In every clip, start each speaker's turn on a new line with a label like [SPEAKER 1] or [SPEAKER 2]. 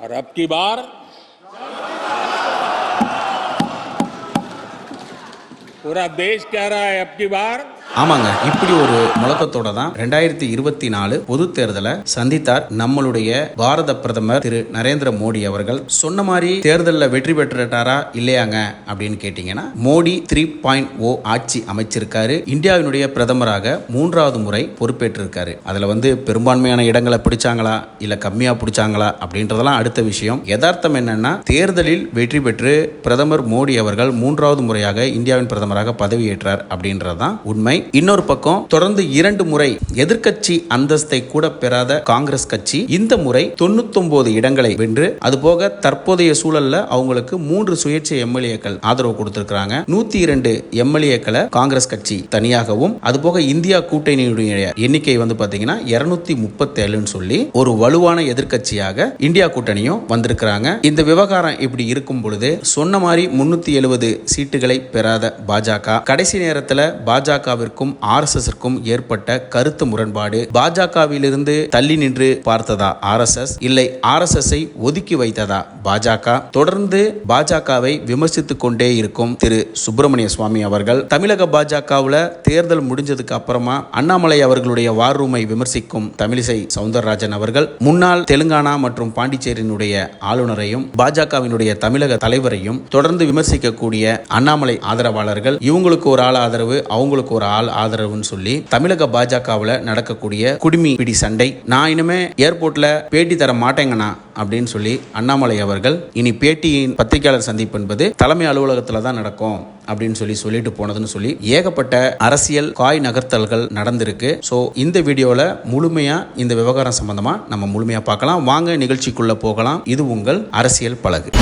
[SPEAKER 1] और अब की बार। पूरा देश कह रहा है अब की बार।
[SPEAKER 2] ஆமாங்க. இப்படி ஒரு முழக்கத்தோட தான் ரெண்டாயிரத்தி இருபத்தி நாலு பொது தேர்தலை சந்தித்தார் நம்மளுடைய பாரத பிரதமர் திரு நரேந்திர மோடி அவர்கள். சொன்ன மாதிரி தேர்தலில் வெற்றி பெற்றுட்டாரா இல்லையாங்க அப்படின்னு கேட்டீங்கன்னா மோடி த்ரீ பாயிண்ட் ஓ ஆட்சி அமைச்சிருக்காரு. இந்தியாவினுடைய பிரதமராக மூன்றாவது முறை பொறுப்பேற்றிருக்காரு. அதில் வந்து பெரும்பான்மையான இடங்களை பிடிச்சாங்களா இல்லை கம்மியாக பிடிச்சாங்களா அப்படின்றதெல்லாம் அடுத்த விஷயம். யதார்த்தம் என்னன்னா தேர்தலில் வெற்றி பெற்று பிரதமர் மோடி அவர்கள் மூன்றாவது முறையாக இந்தியாவின் பிரதமராக பதவியேற்றார் அப்படின்றது தான் உண்மை. இன்னொரு பக்கம் தொடர்ந்து இரண்டு முறை எதிர்கட்சி அந்தஸ்தை கூட பெறாத காங்கிரஸ் கட்சி இந்த முறை தொண்ணூத்தொன்பது இடங்களை வென்று அதுபோக தற்போதைய சூழல்ல அவங்களுக்கு மூன்று சுயேட்சை எம்எல்ஏக்கள் ஆதரவு கொடுத்திருக்கிறாங்க. நூத்தி இரண்டு எம்எல்ஏக்களை காங்கிரஸ் கட்சி தனியாகவும் அதுபோக இந்தியா கூட்டணியுடைய எண்ணிக்கை வந்து பாத்தீங்கன்னா இருநூத்தி முப்பத்தி ஏழுன்னு சொல்லி ஒரு வலுவான எதிர்கட்சியாக இந்தியா கூட்டணியும் வந்திருக்கிறாங்க. இந்த விவகாரம் இப்படி இருக்கும் பொழுது சொன்ன மாதிரி முன்னூத்தி எழுபது சீட்டுகளை பெறாத பாஜக. கடைசி நேரத்தில் பாஜகவிற்கும் ஆர்எஸ்எஸ்க்கும் ஏற்பட்ட கருத்து முரண்பாடு பாஜகவிலிருந்து தள்ளி நின்று பார்த்ததா? ஆர்எஸ்எஸ்? இல்லை ஆர்எஸ்எஸ்ஐ ஒதுக்கி வைத்ததா? பாஜக? தொடர்ந்து பாஜகவை விமர்சித்துக் கொண்டே இருக்கும் திரு சுப்பிரமணிய சுவாமி அவர்கள் தமிழக பாஜகவுல தேர்தல் முடிஞ்சதுக்கு அப்புறமா அண்ணாமலை அவர்களுடைய வார் ரூமை விமர்சிக்கும் தமிழிசை சவுந்தரராஜன் அவர்கள் முன்னாள் தெலுங்கானா மற்றும் பாண்டிச்சேரியினுடைய ஆளுநரையும் பாஜகவினுடைய தமிழக தலைவரையும் தொடர்ந்து விமர்சிக்கக்கூடிய அண்ணாமலை ஆதரவாளர்கள் இவங்களுக்கு ஒரு ஆள் ஆதரவு அவங்களுக்கு ஒரு ஆள் ஆதரவுன்னு சொல்லி தமிழக பாஜகவில் நடக்கக்கூடிய குடிமி பிடி சண்டை. நான் இனிமே ஏர்போர்ட்ல பேட்டி தர மாட்டேங்கண்ணா அப்படின்னு சொல்லி அண்ணாமலை அவர்கள் இனி பேட்டியின் பத்திரிகையாளர் சந்திப்பு என்பது தலைமை அலுவலகத்தில் தான் நடக்கும் அப்படின்னு சொல்லி சொல்லிட்டு போனதுன்னு சொல்லி ஏகப்பட்ட அரசியல் காய் நகர்த்தல்கள் நடந்திருக்கு. ஸோ இந்த வீடியோவில் முழுமையாக இந்த விவகாரம் சம்பந்தமாக நம்ம முழுமையாக பார்க்கலாம். வாங்க நிகழ்ச்சிக்குள்ளே போகலாம். இது உங்கள் அரசியல் பழகு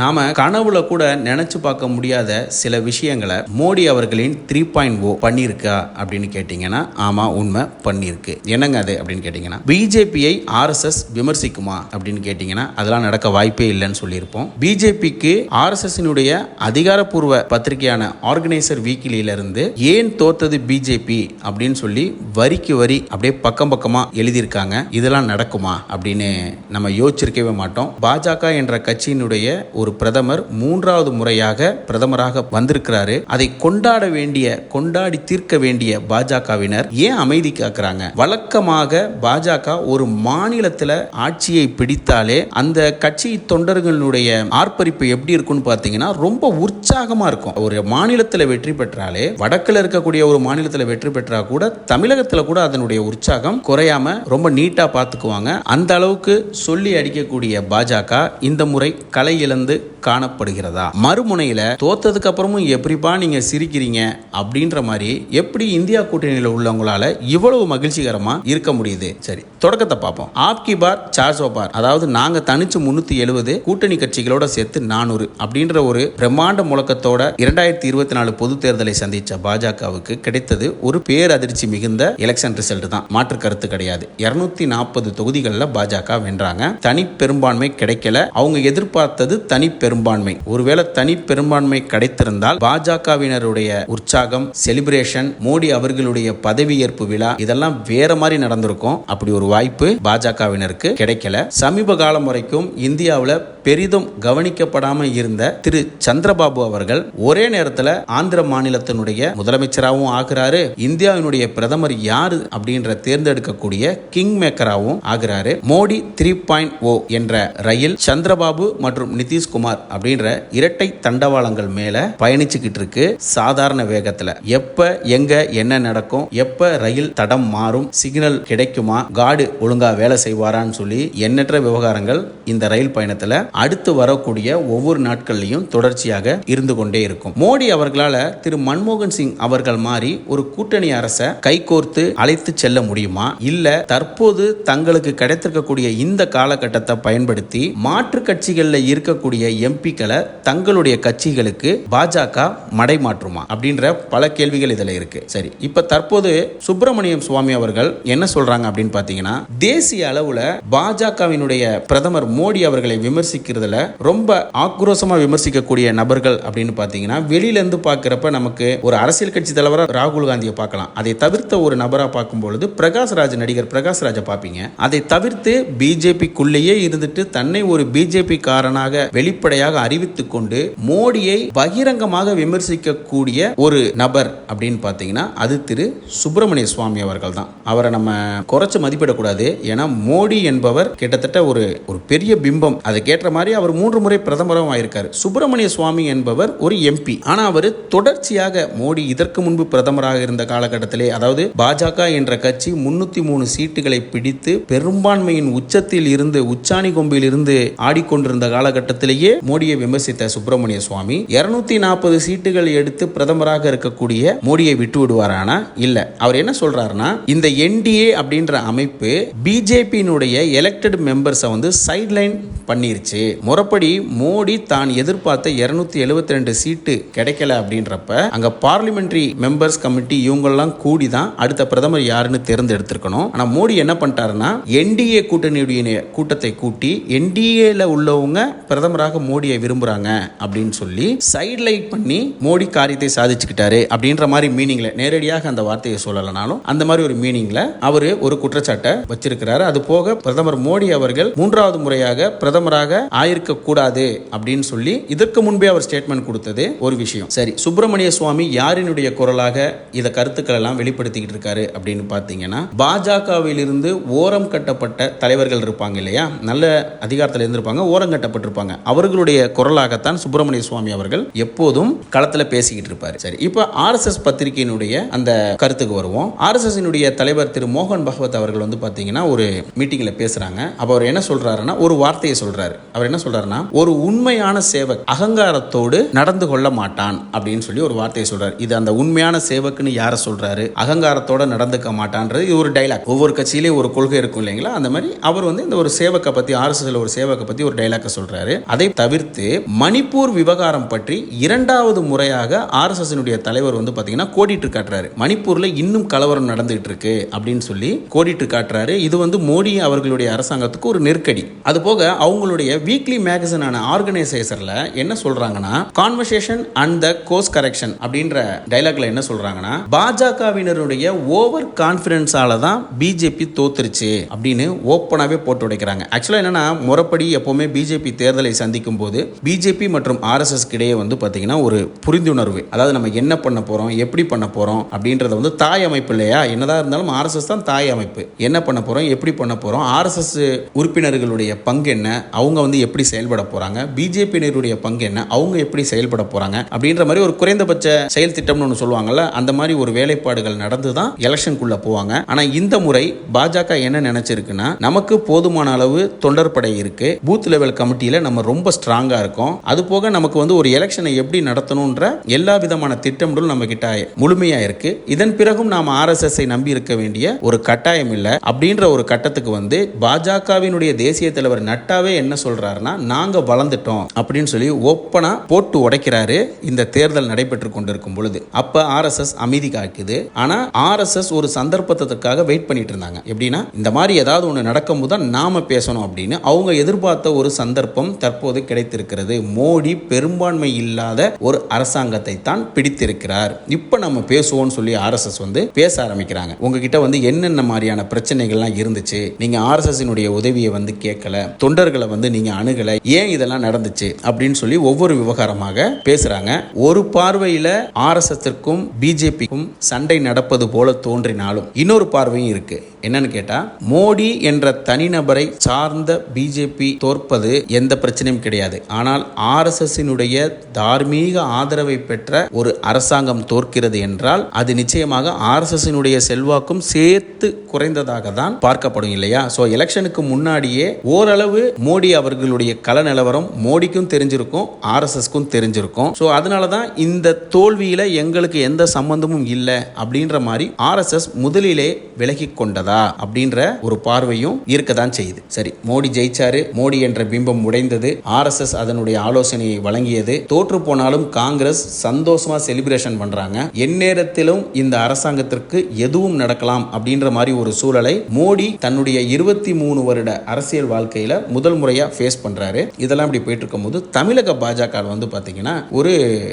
[SPEAKER 2] நாம கனவுல கூட நினைச்சு பார்க்க முடியாத சில விஷயங்களை மோடி அவர்களின் த்ரீ பாயிண்ட் ஓ பண்ணியிருக்கா அப்படின்னு கேட்டிங்கன்னா ஆமா உண்மை பண்ணியிருக்கு. என்னங்க அது அப்படின்னு கேட்டீங்கன்னா பிஜேபியை ஆர்எஸ்எஸ் விமர்சிக்குமா அப்படின்னு கேட்டீங்கன்னா அதெல்லாம் நடக்க வாய்ப்பே இல்லைன்னு சொல்லியிருப்போம். பிஜேபிக்கு ஆர்எஸ்எஸ்னுடைய அதிகாரப்பூர்வ பத்திரிகையான ஆர்கனைசர் வீக்கிலியில இருந்து ஏன் தோத்தது பிஜேபி அப்படின்னு சொல்லி வரிக்கு வரி அப்படியே பக்கம் பக்கமா எழுதியிருக்காங்க. இதெல்லாம் நடக்குமா அப்படின்னு நம்ம யோசிச்சிருக்கவே மாட்டோம். பாஜக என்ற கட்சியினுடைய ஒரு பிரதமர் மூன்றாவது முறையாக பிரதமராக வந்திருக்கிறாரு. அதை கொண்டாட வேண்டிய கொண்டாடி தீர்க்க வேண்டிய பாஜகவினர் ஏன் அமைதி காக்குறாங்க? வழக்கமாக பாஜக ஒரு மாநிலத்தில் ஆட்சியை பிடித்தாலே அந்த கட்சி தொண்டர்களுடைய ஆர்ப்பரிப்பு எப்படி இருக்கும்னு பார்த்தீங்கன்னா ரொம்ப உற்சாகமா இருக்கும். ஒரு மாநிலத்தில் வெற்றி பெற்றாலே வடக்கில் இருக்கக்கூடிய ஒரு மாநிலத்தில் வெற்றி பெற்றா கூட தமிழகத்தில் கூட அதனுடைய உற்சாகம் குறையாம ரொம்ப நீட்டா பார்த்துக்குவாங்க அந்த அளவுக்கு சொல்லி அடிக்கக்கூடிய பாஜக இந்த முறை கலை இழந்த காணப்படுகிறதா? மறுமுனையில தோத்ததுக்கு அப்புறமும் எப்படிப்பா நீங்க சிரிக்கிறீங்க அப்படின்ற மாதிரி எப்படி இந்தியா கூட்டணியில் உள்ளவங்களால இவ்வளவு மகிழ்ச்சிகரமா இருக்க முடியுது? சரி. தொடக்கத்தை பார்ப்போம். ஆப்கி பார் சார்ஜோ பார். அதாவது நாங்க தனிச்சு முன்னூத்தி எழுபது கூட்டணி கட்சிகளோட சேர்த்து நானூறு அப்படின்ற ஒரு பிரம்மாண்ட முழக்கத்தோட இரண்டாயிரத்தி இருபத்தி நாலு பொது தேர்தலை சந்திச்ச பாஜகவுக்கு கிடைத்தது ஒரு பேரதிர்ச்சி மிகுந்த எலெக்ஷன் ரிசல்ட் தான். மாற்று கருத்து கிடையாது. இருநூத்தி நாற்பது தொகுதிகளில் பாஜக வென்றாங்க. தனி பெரும்பான்மை கிடைக்கல. அவங்க எதிர்பார்த்தது தனி பெரும்பான்மை. ஒருவேளை தனி பெரும்பான்மை கிடைத்திருந்தால் பாஜகவினருடைய உற்சாகம் செலிப்ரேஷன் மோடி அவர்களுடைய பதவியேற்பு விழா இதெல்லாம் வேற மாதிரி நடந்திருக்கும். அப்படி ஒரு வாய்ப்பு பாஜகவினருக்கு கிடைக்கல. சமீப காலம் வரைக்கும் இந்தியாவில் பெரிதும் கவனிக்கப்படாமல் இருந்த திரு சந்திரபாபு அவர்கள் ஒரே நேரத்தில் ஆந்திர மாநிலத்தினுடைய முதலமைச்சராகவும் ஆகிறாரு. இந்தியாவினுடைய பிரதமர் யாரு அப்படின்ற தேர்ந்தெடுக்கக்கூடிய கிங் மேக்கராகவும் ஆகிறாரு. மோடி த்ரீ பாயிண்ட் ஓ என்ற ரயில் சந்திரபாபு மற்றும் நிதிஷ்குமார் அப்படின்ற இரட்டை தண்டவாளங்கள் மேல பயணிச்சுக்கிட்டு இருக்கு. சாதாரண வேகத்துல. எப்ப எங்க என்ன நடக்கும் எப்ப ரயில் தடம் மாறும் சிக்னல் கிடைக்குமா காடு ஒழுங்கா வேலை செய்வாரான்னு சொல்லி எண்ணற்ற விவகாரங்கள் இந்த ரயில் பயணத்துல அடுத்து வரக்கூடிய ஒவ்வொரு நாட்கள்லையும் தொடர்ச்சியாக இருந்து கொண்டே இருக்கும். மோடி அவர்களால திரு மன்மோகன் சிங் அவர்கள் மாதிரி ஒரு கூட்டணி அரசை கைகோர்த்து அழைத்து செல்ல முடியுமா? இல்ல தற்போது தங்களுக்கு கிடைத்திருக்கக்கூடிய இந்த காலகட்டத்தை பயன்படுத்தி மாற்று கட்சிகளில் இருக்கக்கூடிய எம்பிக்களை தங்களுடைய கட்சிகளுக்கு பாஜக மடை மாற்றுமா அப்படின்ற பல கேள்விகள் இதுல இருக்கு. சரி இப்ப தற்போது சுப்பிரமணியம் சுவாமி அவர்கள் என்ன சொல்றாங்க அப்படின்னு பாத்தீங்கன்னா பார்த்தீங்கன்னா தேசிய அளவுல பாஜகவினுடைய பிரதமர் மோடி அவர்களை விமர்சிக்கிறதுல ரொம்ப ஆக்ரோஷமாக விமர்சிக்கக்கூடிய நபர்கள் அப்படின்னு பார்த்தீங்கன்னா வெளியில இருந்து நமக்கு ஒரு அரசியல் கட்சி தலைவராக ராகுல் காந்தியை பார்க்கலாம் அதை தவிர்த்த ஒரு நபராக பார்க்கும் பொழுது பிரகாஷ்ராஜ் நடிகர் பிரகாஷ்ராஜை பார்ப்பீங்க. அதை தவிர்த்து பிஜேபிக்குள்ளேயே இருந்துட்டு தன்னை ஒரு பிஜேபி காரனாக வெளிப்படையாக அறிவித்துக் கொண்டு மோடியை பகிரங்கமாக விமர்சிக்கக்கூடிய ஒரு நபர் அப்படின்னு பார்த்தீங்கன்னா அது திரு சுப்பிரமணிய சுவாமி அவர்கள் தான் அவரை நம்ம குறைச்சு கூடாது ஏன்னா மோடி என்பவர் கிட்டத்தட்ட ஒரு ஒரு பெரிய பிம்பம். அதை கேட்ட மாதிரி அவர் மூன்று முறை பிரதமரும் ஆயிருக்காரு. சுப்பிரமணிய சுவாமி என்பவர் ஒரு எம்பி ஆனா அவர் தொடர்ச்சியாக மோடி இதற்கு முன்பு பிரதமராக இருந்த காலகட்டத்திலே அதாவது பாஜக என்ற கட்சி முன்னூத்தி மூணு சீட்டுகளை பிடித்து பெரும்பான்மையின் உச்சத்தில் இருந்து உச்சாணி கொம்பில் இருந்து ஆடிக்கொண்டிருந்த காலகட்டத்திலேயே மோடியை விமர்சித்த சுப்பிரமணிய சுவாமி இருநூத்தி நாற்பது சீட்டுகள் எடுத்து பிரதமராக இருக்கக்கூடிய மோடியை விட்டு விடுவாரானா இல்ல. அவர் என்ன சொல்றாருன்னா இந்த என்டிஏ அப்படின்ற அமைப்பு பிஜேபியினுடைய எலெக்டட் மெம்பர்ஸை வந்து சைட்லைன் பண்ணிருச்சு. முறைப்படி மோடி தான் எதிர்பார்த்த இருநூத்தி எழுபத்தி ரெண்டு சீட்டு கிடைக்கல அப்படின்றப்ப அங்க பார்லிமெண்ட்ரி மெம்பர்ஸ் கமிட்டி இவங்கெல்லாம் கூடி தான் அடுத்த பிரதமர் யாருன்னு தேர்ந்தெடுத்திருக்கணும். ஆனா மோடி என்ன பண்ணிட்டாருன்னா என்டிஏ கூட்டணியுடைய கூட்டத்தை கூட்டி என்டிஏல உள்ளவங்க பிரதமராக மோடியை விரும்புறாங்க அப்படின்னு சொல்லி சைட்லைட் பண்ணி மோடி காரியத்தை சாதிச்சுக்கிட்டாரு அப்படின்ற மாதிரி மீனிங்ல நேரடியாக அந்த வார்த்தையை சொல்லலைனாலும் அந்த மாதிரி ஒரு மீனிங்ல அவர் ஒரு குற்றச்சாட்டை வச்சிருக்கிறாரு. அது போக பிரதமர் மோடி அவர்கள் மூன்றாவது முறையாக பிரதமராக ஆயிருக்க கூடாது அப்படின்னு சொல்லி இதற்கு முன்பே அவர் ஸ்டேட்மெண்ட் கொடுத்தது ஒரு விஷயம். சரி சுப்பிரமணிய சுவாமி யாரினுடைய குரலாக இத கருத்துக்கள் எல்லாம் வெளிப்படுத்திக்கிட்டு இருக்காரு அப்படின்னு பார்த்தீங்கன்னா பாஜகவில் இருந்து ஓரம் கட்டப்பட்ட தலைவர்கள் இருப்பாங்க இல்லையா? நல்ல அதிகாரத்தில் இருந்திருப்பாங்க ஓரம் கட்டப்பட்டிருப்பாங்க. அவர்களுடைய குரலாகத்தான் சுப்பிரமணிய சுவாமி அவர்கள் எப்போதும் களத்துல பேசிக்கிட்டு இருப்பாரு. சரி இப்போ ஆர்எஸ்எஸ் பத்திரிகையினுடைய அந்த கருத்துக்கு வருவோம். ஆர்எஸ்எஸ் தலைவர் திரு மோகன் பகவத் அவர்கள் வந்து பார்த்தீங்கன்னா ஒரு மீட்டிங்கில் பேசுகிறாங்க அப்போ அவர் என்ன சொல்கிறாருன்னா ஒரு வார்த்தையை சொல்கிறாரு அவர் என்ன சொல்கிறாருன்னா ஒரு உண்மையான சேவக் அகங்காரத்தோடு நடந்து கொள்ள மாட்டான் அப்படின்னு சொல்லி ஒரு வார்த்தையை சொல்கிறார் இது அந்த உண்மையான சேவக்குன்னு யாரை சொல்கிறாரு அகங்காரத்தோட நடந்துக்க மாட்டான்றது இது ஒரு டைலாக் ஒவ்வொரு கட்சியிலேயும் ஒரு கொள்கை இருக்கும் இல்லைங்களா? அந்த மாதிரி அவர் வந்து இந்த ஒரு சேவக்கை பற்றி ஆர்எஸ்எஸ்ல ஒரு சேவக்கை பற்றி ஒரு டைலாக்கை சொல்கிறாரு அதை தவிர்த்து மணிப்பூர் விவகாரம் பற்றி இரண்டாவது முறையாக ஆர்எஸ்எஸ்னுடைய தலைவர் வந்து பார்த்தீங்கன்னா கோடிட்டு காட்டுறாரு. மணிப்பூரில் இன்னும் கலவரம் நடந்துகிட்டு இருக்கு அப்படின்னு சொல்லி கோடிட்டு காட்டுறாரு. இது வந்து மோடி அவர்களுடைய அரசாங்கத்துக்கு ஒரு நெருக்கடி. அது போக அவங்களுடைய வீக்லி மேகசினான ஆர்கனைசேஷர்ல என்ன சொல்றாங்கன்னா conversation and the course correction அப்படின்ற டைலாக்ல என்ன சொல்றாங்கன்னா பாஜகவினருடைய ஓவர் கான்பிடன்ஸால தான் பிஜேபி தோத்துருச்சு அப்படின்னு ஓப்பனாவே போட்டு உடைக்கிறாங்க. ஆக்சுவலா என்னன்னா முறைப்படி எப்பவுமே பிஜேபி தேர்தலை சந்திக்கும் போது பிஜேபி மற்றும் ஆர்எஸ்எஸ் இடையே வந்து பாத்தீங்கன்னா ஒரு புரிந்துணர்வு. அதாவது நம்ம என்ன பண்ண போறோம் எப்படி பண்ண போறோம் அப்படின்றத வந்து தாய் அமைப்பு இல்லையா? என்னதான் இருந்தாலும் ஆர்எஸ்எஸ் தான் தாய் அமைப்பு. என்ன என்ன பண்ண போகிறோம் எப்படி பண்ண போகிறோம் ஆர்எஸ்எஸ் உறுப்பினர்களுடைய பங்கு என்ன? அவங்க வந்து எப்படி செயல்பட போகிறாங்க பிஜேபியினருடைய பங்கு என்ன? அவங்க எப்படி செயல்பட போகிறாங்க அப்படின்ற மாதிரி ஒரு குறைந்தபட்ச செயல் திட்டம்னு ஒன்று சொல்லுவாங்கல்ல அந்த மாதிரி ஒரு வேலைப்பாடுகள் நடந்து தான் எலெக்ஷனுக்குள்ளே போவாங்க. ஆனால் இந்த முறை பாஜக என்ன நினச்சிருக்குன்னா நமக்கு போதுமான அளவு தொண்டர் படை இருக்குது பூத் லெவல் கமிட்டியில் நம்ம ரொம்ப ஸ்ட்ராங்காக இருக்கோம். அது போக நமக்கு வந்து ஒரு எலெக்ஷனை எப்படி நடத்தணுன்ற எல்லா விதமான திட்டமிடலும் நம்ம கிட்ட முழுமையாக இருக்குது இதன் பிறகும் நாம் ஆர்எஸ்எஸ்ஐ நம்பி இருக்க வேண்டிய ஒரு கட்டாயம் இல்லை. அப்படின்ற ஒரு கட்டத்துக்கு வந்து பாஜகவினுடைய தேசிய தலைவர் நட்டாவே என்ன சொல்றாருன்னா நாங்க வளர்ந்துட்டோம் அப்படின்னு சொல்லி ஓப்பனா போட்டு உடைக்கிறாரு இந்த தேர்தல் நடைபெற்று கொண்டிருக்கும் பொழுது. அப்ப ஆர்எஸ்எஸ் அமைதி காக்குது ஆனா ஆர்எஸ்எஸ் ஒரு சந்தர்ப்பத்துக்காக வெயிட் பண்ணிட்டு இருந்தாங்க. எப்படின்னா இந்த மாதிரி ஏதாவது ஒன்று நடக்கும்போது தான் நாம பேசணும் அப்படின்னு அவங்க எதிர்பார்த்த ஒரு சந்தர்ப்பம் தற்போது கிடைத்திருக்கிறது. மோடி பெரும்பான்மை இல்லாத ஒரு அரசாங்கத்தை தான் பிடித்திருக்கிறார். இப்போ நம்ம பேசுவோம்னு சொல்லி ஆர்எஸ்எஸ் வந்து பேச ஆரம்பிக்கிறாங்க. உங்ககிட்ட வந்து என்னென்ன மாதிரியான பிரச்சனை பிரச்சனைகள்லாம் இருந்துச்சு. நீங்க ஆர்எஸ்எஸ் உதவியை வந்து கேட்கல. தொண்டர்களை வந்து நீங்க அணுகல. ஏன் இதெல்லாம் நடந்துச்சு? அப்படின்னு சொல்லி ஒவ்வொரு விவகாரமாக பேசுறாங்க. ஒரு பார்வையில ஆர்எஸ்எஸ்க்கும் பிஜேபிக்கும் சண்டை நடப்பது போல தோன்றினாலும் இன்னொரு பார்வையும் இருக்கு. என்னன்னு கேட்டா மோடி என்ற தனிநபரை சார்ந்த பிஜேபி தோற்பது எந்த பிரச்சனையும் கிடையாது. ஆனால் ஆர்எஸ்எஸ்னுடைய தார்மீக ஆதரவை பெற்ற ஒரு அரசாங்கம் தோற்கிறது என்றால் அது நிச்சயமாக ஆர்எஸ்எஸ்னுடைய செல்வாக்கும் சேர்த்து குறைந்ததாக தான் பார்க்கப்படும் இல்லையா? ஸோ எலெக்ஷனுக்கு முன்னாடியே ஓரளவு மோடி அவர்களுடைய கல நிலவரம் மோடிக்கும் தெரிஞ்சிருக்கும் ஆர்எஸ்எஸ்க்கும் தெரிஞ்சிருக்கும். ஸோ அதனால தான் இந்த தோல்வியில் எங்களுக்கு எந்த சம்பந்தமும் இல்லை அப்படின்ற மாதிரி ஆர்எஸ்எஸ் முதலிலே விலகி கொண்டதா அப்படின்ற ஒரு பார்வையும் இருக்க தான் செய்யுது. சரி மோடி ஜெயிச்சாரு மோடி என்ற பிம்பம் உடைந்தது ஆர்எஸ்எஸ் அதனுடைய ஆலோசனையை வழங்கியது. தோற்று போனாலும் காங்கிரஸ் சந்தோஷமா செலிப்ரேஷன் பண்றாங்க. எந்நேரத்திலும் இந்த அரசாங்கத்திற்கு எதுவும் நடக்கலாம் அப்படின்ற மாதிரி ஒரு சூழலை மோடி தன்னுடைய இருபத்தி மூணு வருட அரசியல் வாழ்க்கையில முதல் முறையா ஃபேஸ் பண்றாரு. இதெல்லாம் இப்படி போயிட்டு இருக்கும்போது தமிழக பாஜக வந்து பாத்தீங்கன்னா ஒரு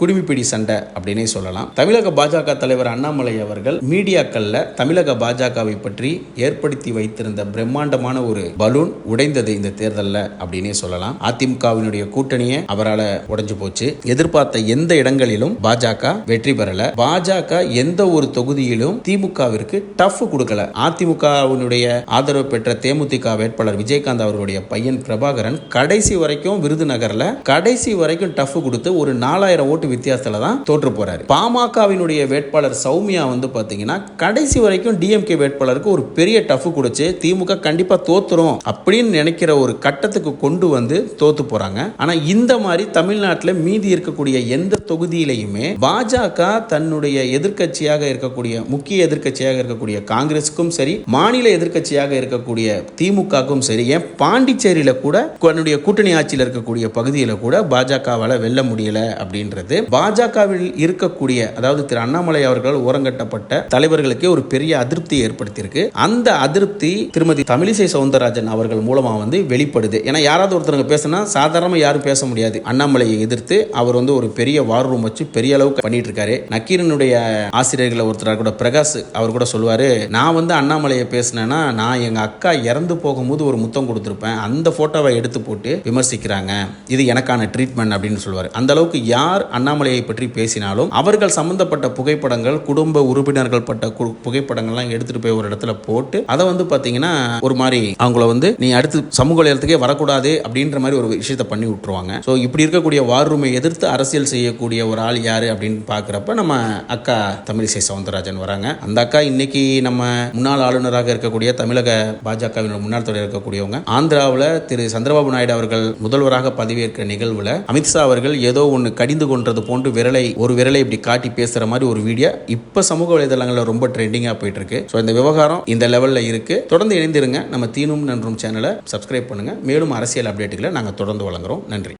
[SPEAKER 2] குடிமிப்பிடி சண்டை அப்படின்னே சொல்லலாம். தமிழக பாஜக தலைவர் அண்ணாமலை அவர்கள் மீடியாக்கள்ல தமிழக பாஜகவை பற்றி ஏற்படுத்தி வைத்திருந்த பிரம்மாண்டமான ஒரு பலூன் உடைந்தது இந்த தேர்தலில் அப்படின்னே சொல்லலாம். அதிமுகவினுடைய கூட்டணியை அவரால் உடைஞ்சு போச்சு. எதிர்பார்த்த எந்த இடங்களிலும் பாஜக வெற்றி பெறல. பாஜக எந்த ஒரு தொகுதியிலும் திமுகவிற்கு டஃப் கொடுக்கல. அதிமுக அதிமுகவினுடைய ஆதரவு பெற்ற தேமுதிக வேட்பாளர் விஜயகாந்த் அவர்களுடைய பையன் பிரபாகரன் கடைசி வரைக்கும் விருதுநகர்ல கடைசி வரைக்கும் டஃப் கொடுத்து ஒரு நாலாயிரம் ஓட்டு வித்தியாசத்துல தான் தோற்று போறாரு. பாமகவினுடைய வேட்பாளர் சௌமியா வந்து பாத்தீங்கன்னா கடைசி வரைக்கும் டிஎம்கே வேட்பாளருக்கு ஒரு பெரிய டஃப் கொடுத்து திமுக கண்டிப்பா தோத்துரும் அப்படின்னு நினைக்கிற ஒரு கட்டத்துக்கு கொண்டு வந்து தோத்து போறாங்க. ஆனா இந்த மாதிரி தமிழ்நாட்டில் மீதி இருக்கக்கூடிய எந்த தொகுதியிலையுமே பாஜக தன்னுடைய எதிர்கட்சியாக இருக்கக்கூடிய முக்கிய எதிர்கட்சியாக இருக்கக்கூடிய காங்கிரஸுக்கும் சரி மாநில எதிர்க்கட்சியாக இருக்கக்கூடிய திமுகவுக்கும் சரி ஏன் பாண்டிச்சேரியில கூட தன்னுடைய கூட்டணி ஆட்சியில் இருக்கக்கூடிய பகுதியில் கூட பாஜகவால் வெல்ல முடியல அப்படின்றது. பாஜகவில் இருக்கக்கூடிய அதாவது திரு அண்ணாமலை அவர்கள் ஓரங்கட்டப்பட்ட தலைவர்களுக்கே ஒரு பெரிய அதிருப்தி ஏற்படுத்தியிருக்கு. அந்த அதிருப்தி திருமதி தமிழிசை சவுந்தரராஜன் அவர்கள் மூலமா வந்து வெளிப்படுது. ஏன்னா யாராவது ஒருத்தருங்க பேசினா சாதாரணமாக யாரும் பேச முடியாது. அண்ணாமலையை எதிர்த்து அவர் வந்து ஒரு பெரிய வார் ரூம் வச்சு பெரிய அளவுக்கு பண்ணிட்டு இருக்காரு. நக்கீரனுடைய ஆசிரியர்களை ஒருத்தர் கூட பிரகாஷ் அவர் கூட சொல்லுவாரு நான் வந்து அண்ணாமலையை பேசினேன்னா நான் எங்கள் அக்கா இறந்து போகும்போது ஒரு முத்தம் கொடுத்துருப்பேன். அந்த ஃபோட்டோவை எடுத்து போட்டு விமர்சிக்கிறாங்க. இது எனக்கான ட்ரீட்மெண்ட் அப்படின்னு சொல்லுவார். அந்த அளவுக்கு யார் அண்ணாமலையை பற்றி பேசினாலும் அவர்கள் சம்பந்தப்பட்ட புகைப்படங்கள் குடும்ப உறுப்பினர்கள் பட்ட கு- புகைப்படங்கள்லாம் எடுத்துட்டு போய் ஒரு இடத்துல போட்டு அதை வந்து பார்த்தீங்கன்னா ஒரு மாதிரி அவங்கள வந்து நீ அடுத்து சமூக வலையத்துக்கே வரக்கூடாது அப்படின்ற மாதிரி ஒரு விஷயத்தை பண்ணி விட்டுருவாங்க. ஸோ இப்படி இருக்கக்கூடிய வார் ரூமை எதிர்த்து அரசியல் செய்யக்கூடிய ஒரு ஆள் யார் அப்படின்னு பார்க்குறப்ப நம்ம அக்கா தமிழிசை சவுந்தரராஜன் வராங்க. அந்த அக்கா இன்னைக்கு நம்ம முன்னாள் ஆளுநராக இருக்கக்கூடிய தமிழக பாஜகவின் முன்னாள் தலைவர் இருக்கக்கூடியவங்க. ஆந்திராவில் திரு சந்திரபாபு நாயுடு அவர்கள் முதல்வராக பதவியேற்க நிகழ்வுல அமித்ஷா அவர்கள் ஏதோ ஒன்று கடிந்து கொண்டது போன்று விரலை ஒரு விரலை இப்படி காட்டி பேசுற மாதிரி ஒரு வீடியோ இப்போ சமூக வலைதளங்களில் ரொம்ப ட்ரெண்டிங்காக போயிட்டு இருக்கு ஸோ இந்த விவகாரம் இந்த லெவலில் இருக்கு. தொடர்ந்து இணைந்திருங்க. நம்ம தீனும் நன்றும் சேனலை சப்ஸ்கிரைப் பண்ணுங்க. மேலும் அரசியல் அப்டேட்டுகளை நாங்கள் தொடர்ந்து வழங்குறோம். நன்றி.